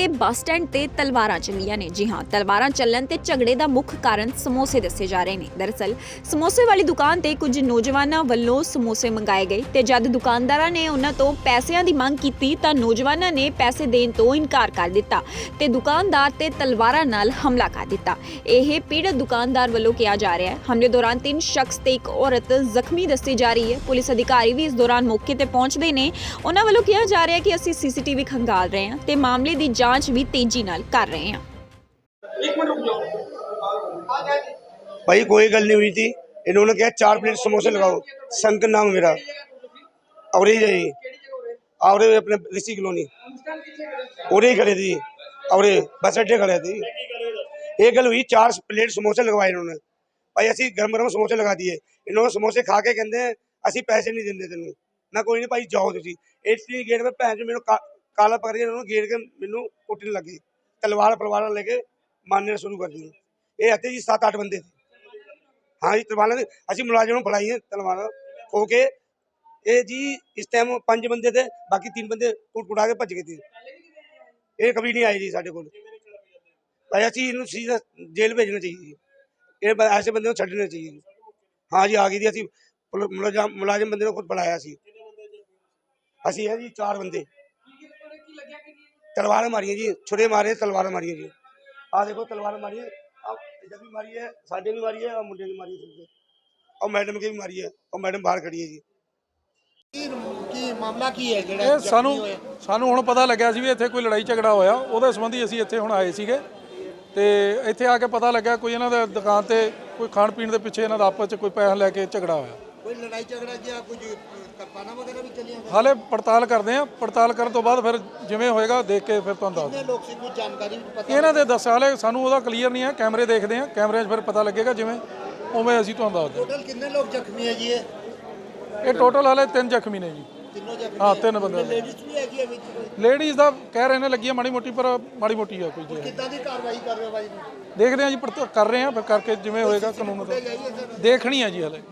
ਦੇ bus stand ਤੇ ਤਲਵਾਰਾਂ ਚੱਲੀਆਂ ਨੇ। ਜੀ ਹਾਂ, ਤਲਵਾਰਾਂ ਚੱਲਣ ਤੇ ਝਗੜੇ ਦਾ ਮੁੱਖ ਕਾਰਨ ਸਮੋਸੇ ਦੱਸੇ ਜਾ ਰਹੇ ਨੇ। ਦਰਅਸਲ, ਸਮੋਸੇ ਵਾਲੀ ਦੁਕਾਨ ਤੇ ਕੁਝ ਨੌਜਵਾਨਾਂ ਵੱਲੋਂ ਸਮੋਸੇ ਮੰਗਾਏ ਗਏ ਤੇ ਜਦ ਦੁਕਾਨਦਾਰਾਂ ਨੇ ਉਹਨਾਂ ਤੋਂ ਪੈਸਿਆਂ ਦੀ ਮੰਗ ਕੀਤੀ ਤਾਂ ਨੌਜਵਾਨਾਂ ਨੇ ਪੈਸੇ ਦੇਣ ਤੋਂ ਇਨਕਾਰ ਕਰ ਦਿੱਤਾ ਤੇ ਦੁਕਾਨਦਾਰ ਤੇ ਤਲਵਾਰਾਂ ਨਾਲ ਹਮਲਾ ਕਰ ਦਿੱਤਾ। ਇਹ ਪੀੜਤ ਦੁਕਾਨਦਾਰ ਵੱਲੋਂ ਕਿਹਾ ਜਾ ਰਿਹਾ ਹੈ। ਹਮਲੇ ਦੌਰਾਨ ਤਿੰਨ ਸ਼ਖਸ ਤੇ ਇੱਕ ਔਰਤ ਜ਼ਖਮੀ ਦੱਸੀ ਜਾ ਰਹੀ ਹੈ। ਪੁਲਿਸ ਅਧਿਕਾਰੀ ਵੀ ਇਸ ਦੌਰਾਨ ਮੌਕੇ ਤੇ ਪਹੁੰਚਦੇ ਨੇ। ਉਹਨਾਂ ਵੱਲੋਂ ਕਿਹਾ ਜਾ ਰਿਹਾ ਹੈ ਕਿ ਅਸੀਂ ਸੀਸੀਟੀਵੀ ਖੰਗਾਲ ਰਹੇ ਹਾਂ ਤੇ ਮਾਮਲੇ ਦੀ ਜਾਂਚ ਵੀ ਤੇਜ਼ੀ ਨਾਲ ਕਰ ਰਹੇ ਹਾਂ भाई कोई गल नहीं हुई थी इन्होंने कहा चार प्लेट समोसे लगाओ शंकर नाम मेरा और ही यही और ये अपने ऋषि कॉलोनी और ही खड़े थी और ये बस अड्डे खड़े थी एक गल हुई चार प्लेट समोसे लगवाए इन्होंने भाई ਅਸੀਂ ਗਰਮ ਗਰਮ ਸਮੋਸੇ ਲਗਾ ਦਿਏ ਇਹਨਾਂ ਨੂੰ ਸਮੋਸੇ ਖਾ ਕੇ ਕਹਿੰਦੇ ਅਸੀਂ ਪੈਸੇ ਨਹੀਂ ਦਿੰਦੇ ਤੈਨੂੰ ਮੈਂ ਕੋਈ ਨਹੀਂ ਭਾਈ ਜਾਓ ਤੁਸੀਂ ਇਟਲੀ ਗੇਟ 'ਤੇ ਭੈਣ ਜੀ ਮੈਨੂੰ ਕਾ- ਕਾਲਾ ਪਕੜੀਆਂ ਕੇ ਨੂੰ ਗੇੜ ਕੇ ਮੈਨੂੰ ਕੁੱਟਣ ਲੱਗੇ ਤਲਵਾਰ ਪਲਵਾਰਾਂ ਲੈ ਕੇ ਮਾਰਨੇ ਸ਼ੁਰੂ ਕਰ ਦਿੱਤੀ। ਇਹ ਹੱਥੇ ਜੀ 7-8 ਬੰਦੇ ਸੀ। ਹਾਂ ਜੀ, ਤਲਵਾਰਾਂ ਦੇ- ਅਸੀਂ ਮੁਲਾਜ਼ਮ ਨੂੰ ਫੜਾਈਆਂ ਤਲਵਾਰਾਂ ਖੋ ਕੇ। ਇਹ ਜੀ ਇਸ ਟਾਈਮ ਪੰਜ ਬੰਦੇ ਤੇ, ਬਾਕੀ ਤਿੰਨ ਬੰਦੇ ਕੁੱਟ ਕੁਟਾ ਕੇ ਭੱਜ ਗਏ ਸੀ। ਇਹ ਕभी ਨਹੀਂ ਆਏ ਜੀ ਸਾਡੇ ਕੋਲ। ਭਾਈ, ਅਸੀਂ ਇਹਨੂੰ ਸੀਧਾ ਜੇਲ੍ਹ ਭੇਜਣਾ ਚਾਹੀਏ ਜੀ। ਇਹ ਐਸੇ ਬੰਦੇ ਨੂੰ ਛੱਡਣਾ ਚਾਹੀਏ ਜੀ। ਹਾਂ ਜੀ, ਆ ਗਈ ਜੀ। ਅਸੀਂ ਮੁਲਾਜ਼ਮ ਮੁਲਾਜ਼ਮ ਬੰਦੇ ਨੂੰ ਖੁਦ ਫੜਾਇਆ ਸੀ। ਅਸੀਂ ਹੈ ਜੀ ਚਾਰ ਬੰਦੇ। ਤਲਵਾਰਾਂ ਮਾਰੀਆਂ ਜੀ ਛੁਰੇ ਮਾਰੇ ਤਲਵਾਰਾਂ ਮਾਰੀਆਂ ਜੀ ਆ ਦੇਖੋ ਤਲਵਾਰਾਂ ਮਾਰੀਆਂ ਆ ਜਦ ਵੀ ਮਾਰੀ ਹੈ ਸਾਡੇ ਵੀ ਮਾਰੀ ਹੈ और ਮੁੰਡੇ ਨੇ ਮਾਰੀ ਹੈ और ਮੈਡਮ ਕੇ ਵੀ ਮਾਰੀ ਹੈ और ਮੈਡਮ ਬਾਹਰ ਖੜੀ ਹੈ ਜੀ ਕੀ ਕੀ ਮਾਮਲਾ ਕੀ ਹੈ ਜਿਹੜਾ ਇਹ ਜ਼ਖਮੀ ਸਾਨੂੰ ਹੋਇਆ? ਸਾਨੂੰ ਹੁਣ ਪਤਾ ਲੱਗਿਆ ਸੀ ਵੀ ਇੱਥੇ ਕੋਈ ਲੜਾਈ ਝਗੜਾ ਹੋਇਆ ਉਹਦੇ ਸੰਬੰਧੀ ਅਸੀਂ ਇੱਥੇ ਹੁਣ ਆਏ ਸੀਗੇ ਤੇ ਇੱਥੇ ਆ ਕੇ ਪਤਾ ਲੱਗਾ ਕੋਈ ਇਹਨਾਂ ਦੇ ਦੁਕਾਨ ਤੇ ਕੋਈ ਖਾਣ ਪੀਣ ਦੇ ਪਿੱਛੇ ਇਹਨਾਂ ਦਾ ਆਪਸ 'ਚ ਕੋਈ ਪੈਸਾ ਲੈ ਕੇ ਝਗੜਾ ਹੋਇਆ ਕੋਈ ਲੜਾਈ ਝਗੜਾ ਜਾਂ ਕੁਝ ਕਰਪਾਨਾ ਵਗੈਰਾ ਵੀ ਚੱਲੀਆਂ ਗਈਆਂ? ਹਾਲੇ ਪੜਤਾਲ ਕਰਦੇ ਆ ਪੜਤਾਲ ਕਰਨ ਤੋਂ ਬਾਅਦ ਫਿਰ ਜਿਵੇਂ ਹੋਏਗਾ ਦੇਖ ਕੇ ਫਿਰ ਤੁਹਾਨੂੰ ਦੱਸ ਕਿੰਨੇ ਲੋਕ ਸੀ? ਕੋਈ ਜਾਣਕਾਰੀ ਵੀ ਪਤਾ ਇਹਨਾਂ ਦੇ ਦੱਸ ਹਾਲੇ ਸਾਨੂੰ ਉਹਦਾ ਕਲੀਅਰ ਨਹੀਂ ਹੈ। ਕੈਮਰੇ ਦੇਖਦੇ ਆ ਕੈਮਰੇ 'ਚ ਫਿਰ ਪਤਾ ਲੱਗੇਗਾ ਜਿਵੇਂ ਉਵੇਂ ਅਸੀਂ ਤੁਹਾਨੂੰ ਦੱਸ ਟੋਟਲ ਕਿੰਨੇ ਲੋਕ ਜ਼ਖਮੀ ਹੈ ਜੀ ਇਹ? ਦਿੰਦੇ ਇਹ ਟੋਟਲ ਹਾਲੇ ਤਿੰਨ ਜ਼ਖਮੀ ਨੇ ਜੀ। ਤਿੰਨੋਂ ਜ਼ਖਮੀ ਹਾਂ ਤਿੰਨ ਬੰਦੇ ਲੇਡੀਜ਼ ਵੀ ਹੈਗੀ ਹੈ ਵਿੱਚ ਕੋਈ? ਲੇਡੀਜ਼ ਦਾ ਕਹਿ ਰਹੇ ਨੇ ਲੱਗੀ ਮਾੜੀ ਮੋਟੀ ਪਰ ਮਾੜੀ ਮੋਟੀ ਆ ਕੋਈ ਜੀ। ਕਿੱਦਾਂ ਦੀ ਕਾਰਵਾਈ ਕਰ ਰਹੇ ਹੋ ਬਾਈ ਦੇਖਦੇ ਆ ਜੀ ਕਰ ਰਹੇ ਆ ਫਿਰ ਕਰਕੇ ਜਿਵੇਂ ਹੋਏਗਾ ਕਾਨੂੰਨ ਦਾ ਦੇਖਣੀ ਆ ਜੀ ਹਲੇ।